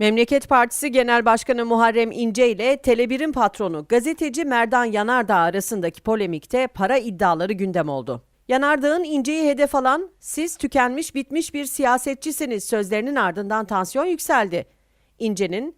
Memleket Partisi Genel Başkanı Muharrem İnce ile Tele1'in patronu gazeteci Merdan Yanardağ arasındaki polemikte para iddiaları gündem oldu. Yanardağ'ın İnce'yi hedef alan siz tükenmiş bitmiş bir siyasetçisiniz sözlerinin ardından tansiyon yükseldi. İnce'nin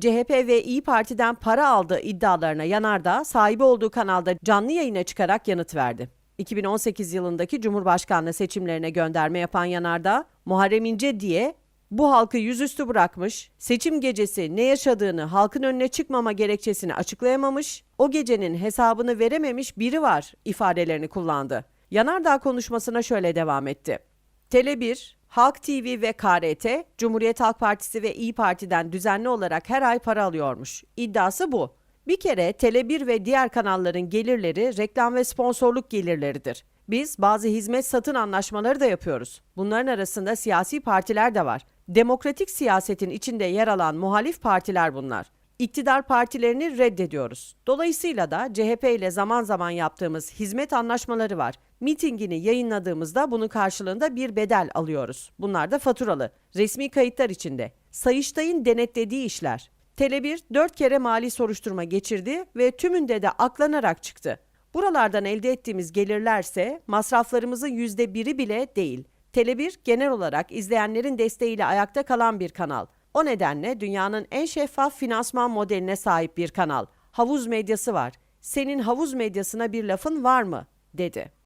CHP ve İyi Parti'den para aldığı iddialarına Yanardağ sahibi olduğu kanalda canlı yayına çıkarak yanıt verdi. 2018 yılındaki Cumhurbaşkanlığı seçimlerine gönderme yapan Yanardağ, Muharrem İnce diye bu halkı yüzüstü bırakmış, seçim gecesi ne yaşadığını halkın önüne çıkmama gerekçesini açıklayamamış, o gecenin hesabını verememiş biri var ifadelerini kullandı. Yanardağ konuşmasına şöyle devam etti. Tele1, Halk TV ve KRT, Cumhuriyet Halk Partisi ve İyi Parti'den düzenli olarak her ay para alıyormuş. İddiası bu. Bir kere Tele1 ve diğer kanalların gelirleri reklam ve sponsorluk gelirleridir. Biz bazı hizmet satın anlaşmaları da yapıyoruz. Bunların arasında siyasi partiler de var. Demokratik siyasetin içinde yer alan muhalif partiler bunlar. İktidar partilerini reddediyoruz. Dolayısıyla da CHP ile zaman zaman yaptığımız hizmet anlaşmaları var. Mitingini yayınladığımızda bunun karşılığında bir bedel alıyoruz. Bunlar da faturalı. Resmi kayıtlar içinde. Sayıştay'ın denetlediği işler. Tele1 dört kere mali soruşturma geçirdi ve tümünde de aklanarak çıktı. Buralardan elde ettiğimiz gelirlerse masraflarımızın yüzde biri bile değil. Tele1 genel olarak izleyenlerin desteğiyle ayakta kalan bir kanal. O nedenle dünyanın en şeffaf finansman modeline sahip bir kanal. Havuz medyası var. Senin havuz medyasına bir lafın var mı? dedi.